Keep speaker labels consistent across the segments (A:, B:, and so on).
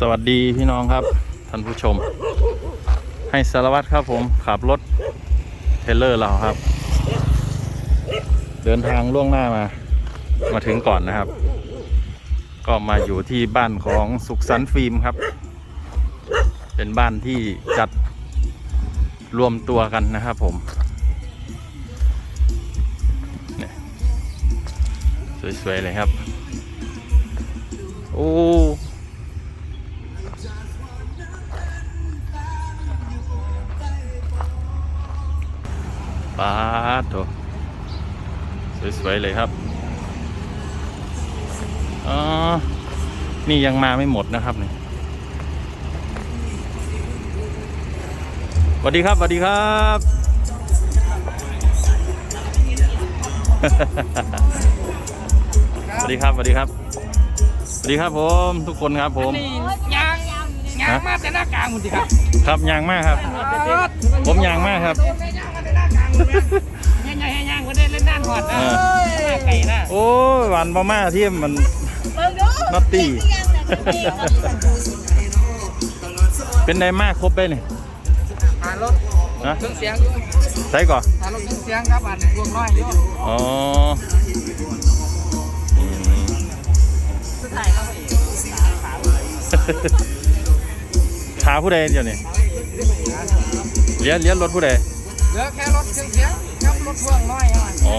A: สวัสดีพี่น้องครับ ท่านผู้ชม ให้สารวัตรครับผมขับรถเทรลเลอร์เราครับ เดินทางล่วงหน้ามา มาถึงก่อนนะครับ ก็มาอยู่ที่บ้านของสุขสันต์ฟิล์มครับ เป็นบ้านที่จัดรวมตัวกันนะครับผมสวยๆเลยครับ โอ้ปาดโถสวยๆเลยครับอ๋อนี่ยังมาไม่หมดนะครับนี่สวัสดีครับสวัสดีครับสวัสดีครับสวัสดีครับ ดีครับผมทุกคนครับผม
B: นี่ยางยางมาแต่หน้ากลางหมดสิครับ
A: ครับยางมากครับ ผมยางมากครับ
B: ยางมาแต่หน้ากลางหมดเลยยางยางยางคนได้เล่นด้านหอดนะ
A: เออ
B: หน้าไก่นะ
A: โอ้ยหวานมาม่าที่มันนอตตี้เป็นไดมากครบไปนี่
B: หารถ
A: นะ
B: เครื่องเสียงอยู่
A: ใส่ก่อน
B: หารถเครื่องเสียงครับอันพวงน้อยอยู่
A: อ๋ออื
B: ขา
A: ผู้ใดเดี๋ยวนี้เลี้ยนเลี้ยนรถผู้ใด
B: เหลือแค่รถเครื่องเสียงกับรถพ่วงน้อยอะ
A: อ๋อ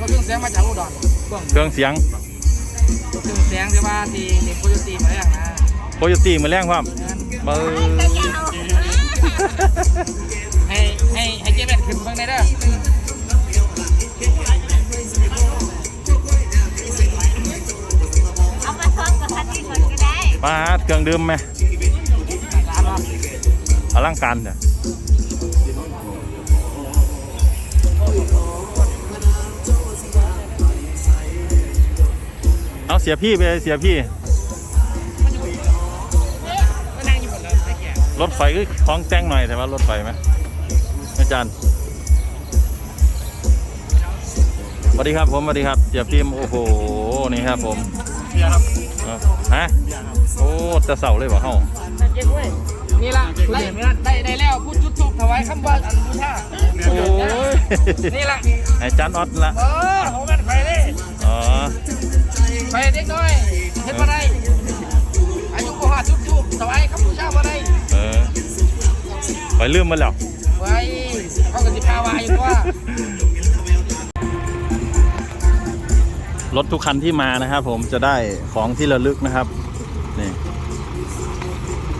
B: รถเครื่องเสียงมาจากอุดรพ่วง
A: เครื่องเสียง
B: เครื่องเสียงที่ว่าที่ที่โคโยตีมาแล้วนะ
A: โคโยตี้มาแรงความเบอร์
B: ให้ให้ให้เจ๊แบนขึ้นเบิ่งได้เด้อ
A: ปาดเครื่องดื่มไหมอลังการเนี่ยเอาเสียพี่ไปเสียพี่ รถไฟก็คล้องแจ้งหน่อยแต่ว่ารถไฟไหมอาจารย์สวัสดีครับผมสวัสดีครับเสียพิมโอ้โหนี่ครับผม
B: เบียครับ
A: ฮะโอ้แต่เสาเลยบ่เฮ้า
B: นี่ล่ะได้ได้ได้แล้วพูดจุดถูกถวายคำว่าอันบูชา
A: โอ้ย
B: นี่ล่ะ
A: ไอาจารย์ออดละ
B: เออของแม่นไฟเลย
A: อ๋อ
B: ไฟเด็กน้อยเฮ็ดมาได้อายุบ่หาจุดถูกถวายคำบูชาบ่ได้
A: เออไปลืมมาแล้ว
B: ไว้เขาก็สิพาวาอยู่ว่ ร
A: ถทุกคันที่มานะครับ ผมจะได้ของที่ระลึกนะครับ นี่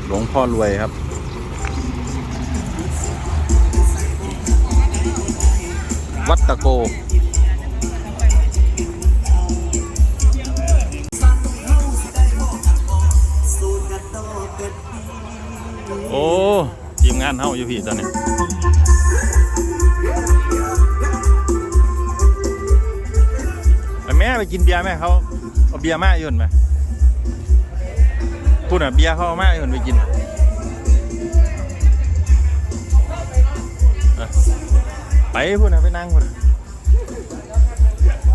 A: หลวงพ่อรวยครับ วัดตะโกโอ้ทีมงานเฮาอยู่พี่ตอนนี้ ไปกินเบียร์แม่เขาเอาเบียร์มาอยู่นไหมพูดอะเบียร์เขาเอามาอยู่นไปกินไปพูดอะไปนั่งพูดอะ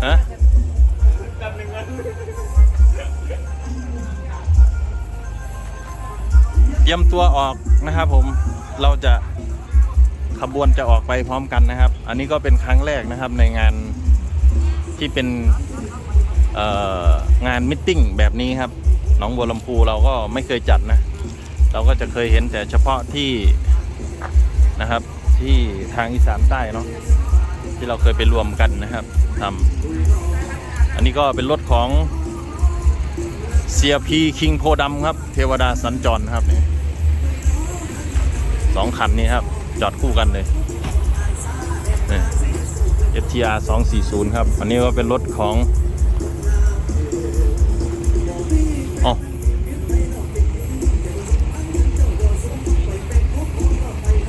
A: ฮะเตรียมตัวออกนะครับผมเราจะขบวนจะออกไปพร้อมกันนะครับ อันนี้ก็เป็นครั้งแรกนะครับในงานที่เป็น งานมิทติ้งแบบนี้ครับหนองบัวลำพูเราก็ไม่เคยจัดนะ เราก็จะเคยเห็นแต่เฉพาะที่นะครับที่ทางอีสานใต้เนาะที่เราเคยไปรวมกันนะครับทำอันนี้ก็เป็นรถของเสียพีคิงโพดำครับ เทวดาสัญจรครับนี่สองคันนี้ครับ จอดคู่กันเลยนี่ FTR 240 ครับ อันนี้ก็เป็นรถของ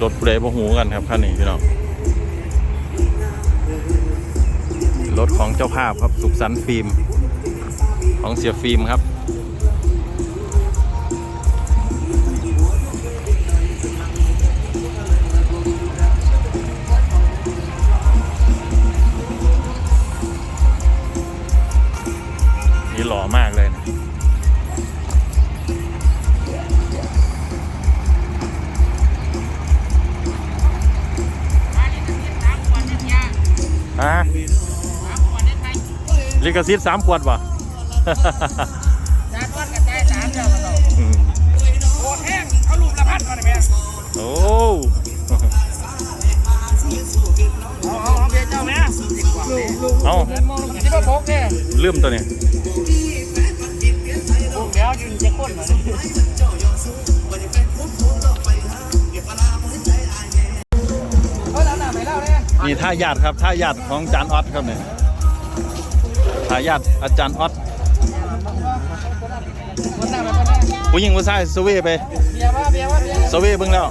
A: รถเบรย์พวกหูกันครับคันนี้พี่น้องรถของเจ้าภาพครับสุขสันต์ฟิล์มของเสียฟิล์มครับะลิกซิตสามขวด
C: วะสามเวันเโะ
A: โอ้
C: เอาเอาเอาเบียร์เจ้าแม่
A: อ
C: ลืมตัวเนี้ย
A: โอ้แล้
C: วยืนจะก้นเหมือน นี่ย
A: นี่ท่ายาดครับท่ายาดของอาจารย์ออสครับเนี่ยท่ายาดอาจารย์ออส
C: คนหน้าไม่คนหน้า
A: ผู้หญิงผู้ชายเซอร์เวย์ไป
C: เบียร์ว่าเบียร์ว่าเบียร์
A: เซอร์เวย์เบิ่งแล้ว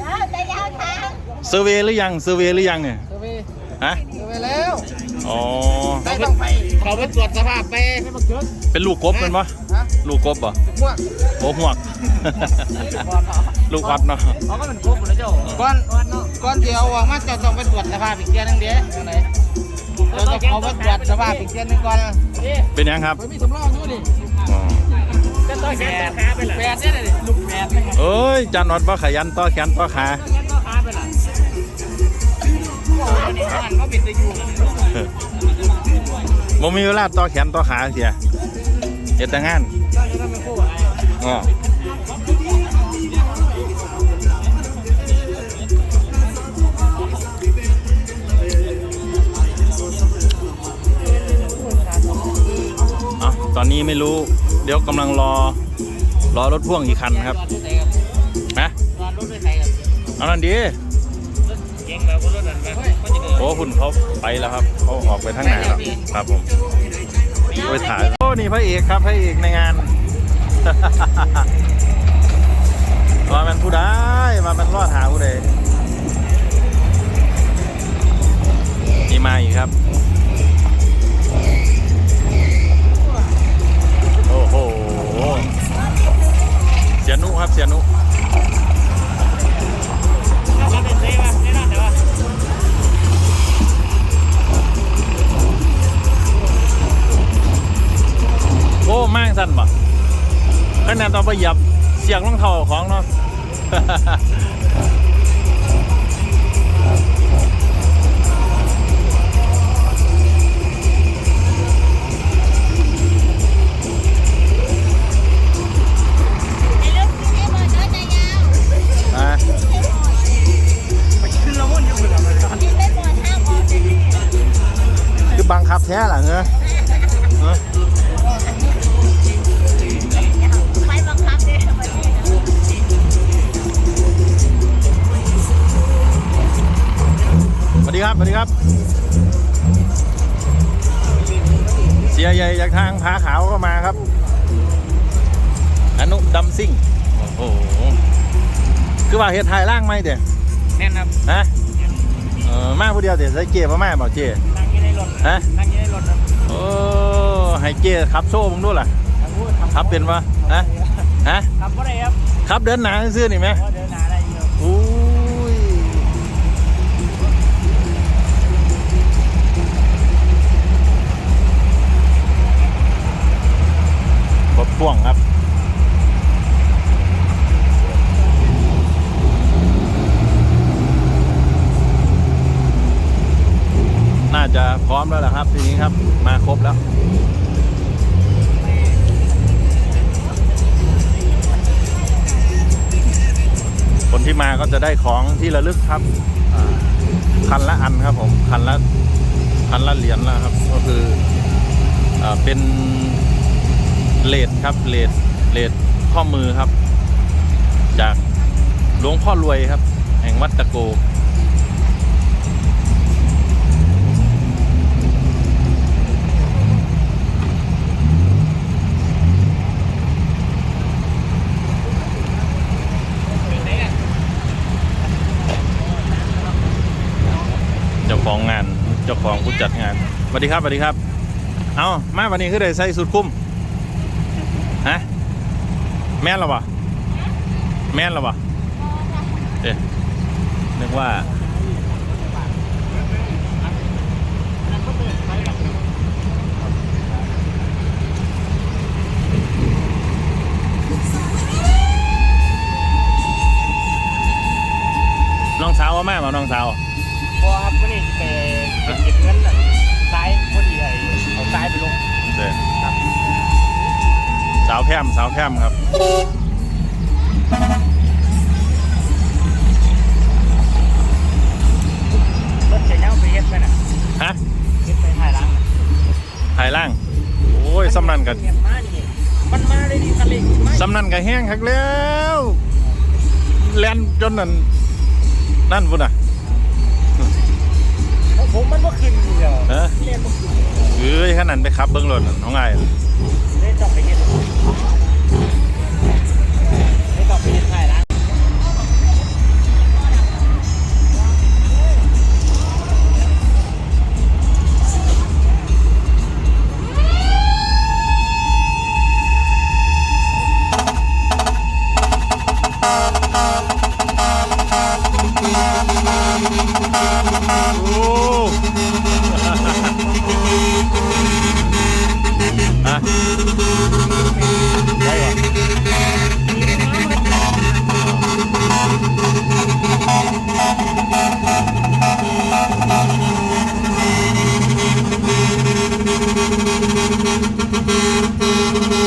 D: แล้วจะยาวทาง
A: เซอร์เวย์หรือยังเซอร์เวย์หรือยังเนี่ย
C: เซอร์เวย์
A: ฮะ
C: เซอร์เวย์แล้ว
A: อ๋อ
C: ไม่ต้องไปเขาไปตรวจสภาพไปให้มันเกิด
A: เป็นลูกกบเป็นปะ
C: ฮะ
A: ลูกกบป่ะ
C: ม่วง
A: โอ้หวก ลูกออดเนาะ
C: เขาก็เป็นกบหมดแล้วเจ้าก่อนก่อนที่เอาออกมาเจ้าต้องไปตรวจสภาพอีกเดือนหนึงเด้ยังไงเราต้องเอาไปตรวจสภาพอีกเดือนหนึงก่อน
A: เป็นยังครับ
C: ไม่มีสำรองอยู่ดิ
A: อ๋อ
C: จะต่อยแขนขาไปเลยแปดเนี่ยเลยลูกแปดนี่ไง
A: เอ้ยอาจารย์ออสบ่ขยันต่อแขนต่อขา
C: งั้นก็ขาไปละโอ้ยนี่มันก็บิดไปอยู่
A: บ่มีเวลาต่อแขนต่อขาเสียเฮ็ดแต่งาน
C: เจ้าจะต้องไปคู่อะ
A: ตอนนี้ไม่รู้ เดี๋ยวกำลังรอ รอรถพ่วงอีกคันครับ
C: นครับ
A: นะ
C: รถรถด้วยใครครับ
A: เอานั่นดี
C: เก่งแบบรถนั้นดิน
A: โอ้คุณเขาไปแล้วครับเขาออกไปทางไหนแล้วครับผมไปถ่ายโอ้นี่พระเอกครับพระเอกในงาน มาเป็นผู้ได้มาเป็นรอดหาผู้ใดนี่มาอีกครับ โอ้โห เสียนุครับเสียนุ
C: ถ้าเป็นเซ่ป่ะแน่นอนแต่ว่า
A: โอ้มากสั่นบ่ ขนาดตอนไปเหยับเสียงรองเท้าของเนาะ
D: ไอ้ลูกที่ได้หมดแล้วจะ วั
A: สดีครับสวัสดีครับ เสียใหญ่จากทางผาขาวก็มาครับอนุดำซิ่ง โอ้โห คือว่าเฮ็ดไทยล่างไหมเดี๋ย
C: แน่นครับ
A: ฮะเออมาผู้เดียวเดี๋ยวใส่เกียร์มาแม่บอกเจ
C: นั่งยี่ในรถ
A: ฮะ
C: นั่งยี่ในรถครับ
A: โอ้ให้เกียร์ขับโซ่มึงด้วยล่ะขับเป็นปะฮะฮะ
C: ขับก็ได้ครับ
A: ขับเดินหนาซื่อๆนี่ไหม ที่ระครับคันละอันครับผมคันละคันละเหรียญแล้วครับ ก็คืออเป็นเลดครับเลดเลดข้อมือครับ จากหลวงพ่อรวยครับ แห่งวัดตะโก ของงานเจ้าของผู้จัดงานสวัสดีครับสวัสดีครับ เอามาวันนี้คือได้ใส่สุดคุ้มฮะแม่นหรอวะแม่นหรอวะเอ๊ะนึกว่าน้องสาวว่าแม่มาน้องสาว
C: บอครับวันนี้จะไปเก็บเงินซ้ายพอดีไอ้เอาซ้ายไปลง
A: เด็
C: ครับ
A: สาวแพร่มสาวแพร่มครับ
C: รถเสียเงาไปเฮ็ดไปน่ะ
A: ฮะ
C: เฮ็ดไปถ่ายร่าง
A: ถ่ายร่าง โอ้ยสำนันกัน
C: มันมาได้ดีทะเล
A: สำนันกันแห้งคักแล้วแลนจนนั่นนั่นพุ่นอะ
C: เดียว
A: เออ
C: เรียนบ่ขึ้น
A: เอ้ยขนาดไปขับเบิ้งรถนั่นน้องไง
C: เลยต้องไปเ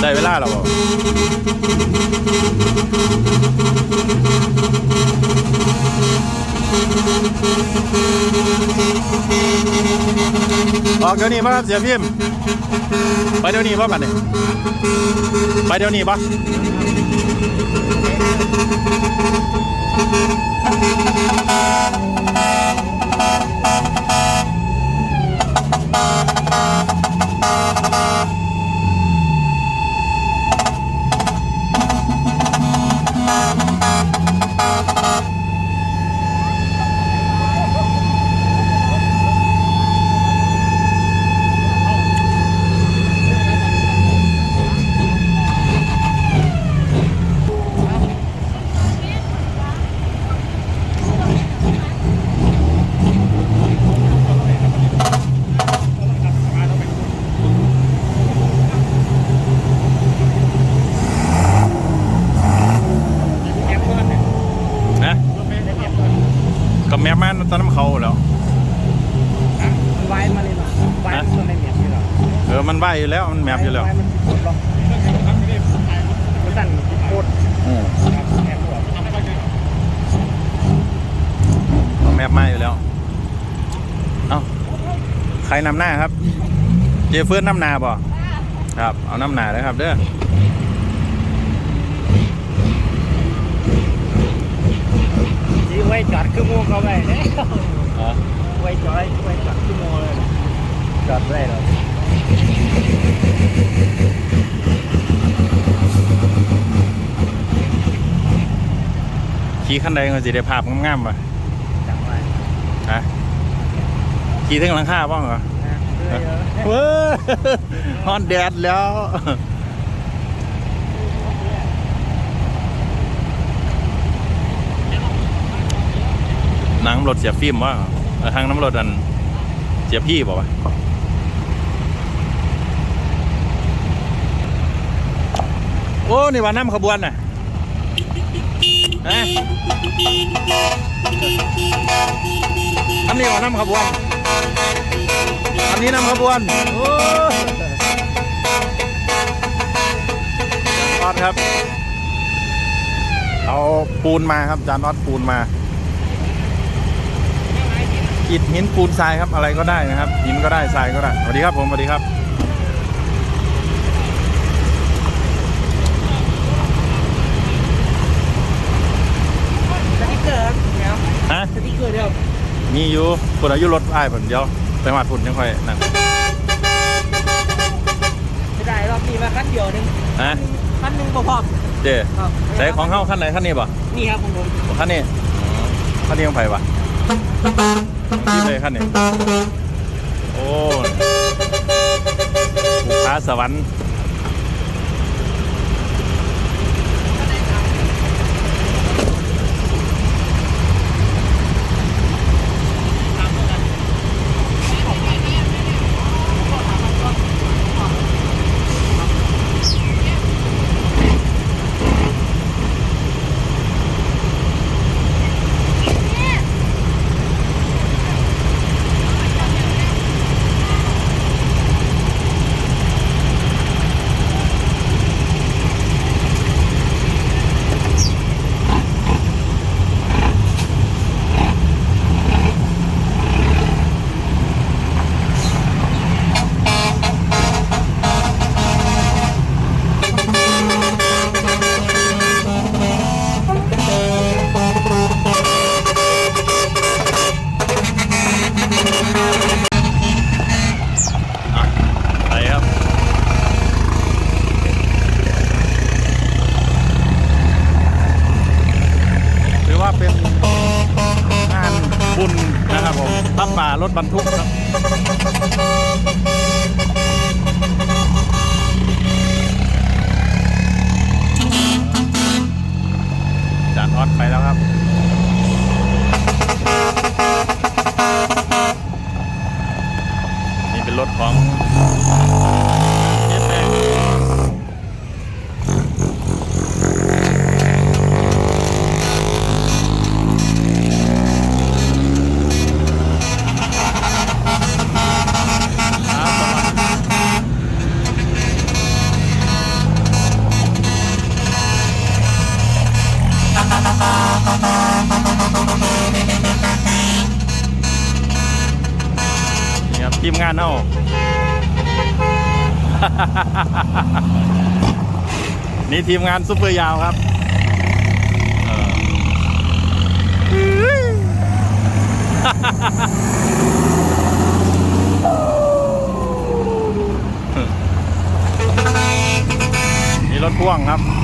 C: ได้
A: เวลาแล้วบ่ออกเดี๋ยวนี้ป่ะเสียพิมพ์ไปเดี๋ยวนี้ป่ะบัดนี้ไปเดี๋ยวนี้ป่ะนะ Uh... ก็แม่มันตอนน้ำเขาแล้ว
C: ไว้มาเลยมาไว้มันไม่เมียที่เรา
A: เออมันไหวอยู่แล้วมันแมบอยู่แล้ว
C: ไว้มันกดล็อกมันสั่นโคตร
A: อืม
C: ครับแอบหัว
A: แมบมาอยู่แล้วเอ้าใครนำหน้าครับ เจเฟิร์นนำหนาบ่ครับ เอานำหนาเลยครับเด้อ
C: จีไว้จอดคือโมเขาไว้เนี่ย
A: อ๋อ
C: ไว้จอดไว้จอดคือโมเลยจอดไว้แล้ว
A: ขี่ขั้นใดก็สิได้ภาพงามๆป่ะ
C: จังไว้
A: ฮะขี่ถึงหลังคาบ้างเหรอ
C: นะเรื่อยๆ
A: เว้ยฮอนแดดแล้ว นังรถเสียฟิล์มว่าทางน้ำรถอันเสียพี่บอกว่าโอ้นี่ว่าน้ำขบวนน่ะอันนี้ว่าน้ำขบวน อันนี้น้ำขบวนโอ้จานออดครับ เอาปูนมาครับจานออดปูนมา อิฐหินปูนทรายครับอะไรก็ได้นะครับ หินก็ได้ทรายก็ได้สวัสดีครับผมสวัสดีครับ
C: สติ๊กเกอร์ครับเดี๋ยว
A: ฮะ
C: สติ๊กเกอร์เดียว
A: มีอยู่คนอายุรถอ้ายผมเดียวไปมาทุนยังค่อยนั่น
C: ไม่ได้รอบนี้มาคันเดียวหนึง
A: ฮะ
C: คันหนึงบ่พอ
A: เจ๊
C: ครับ
A: ใส่ของเข้าขั้นไหนขั้นนี้ป่ะ
C: นี่ครับของผม
A: ขั้นนี้ขั้นนี้ของไผ่ป่ะ นี่เลยครับเนี่ยโอ้ลูกค้าสวรรค์ นออดไปแล้วครับ ทีมงานเฮานี่ทีมงานซุปเปอร์ยาวครับเออนี่รถพ่วงครับ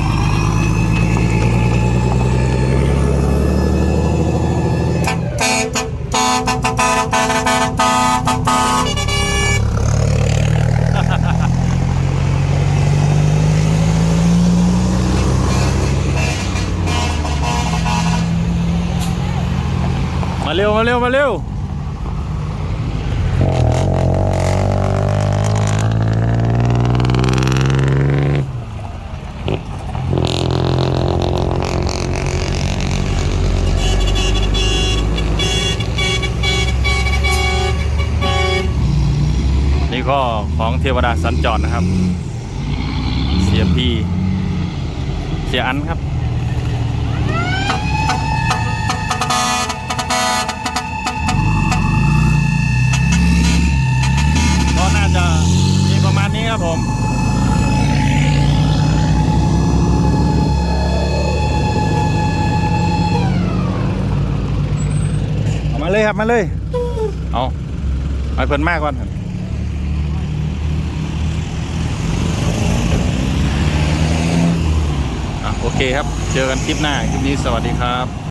A: ร็ว มาเร็ว มาเร็วนี่ก็ของเทวดาสัญจรนะครับ เสียพีเสียอันครับ มาเลยครับมาเลย เอามาเพิ่นมากก่อนครับอะโอเคครับ เจอกันคลิปหน้า คลิปนี้สวัสดีครับ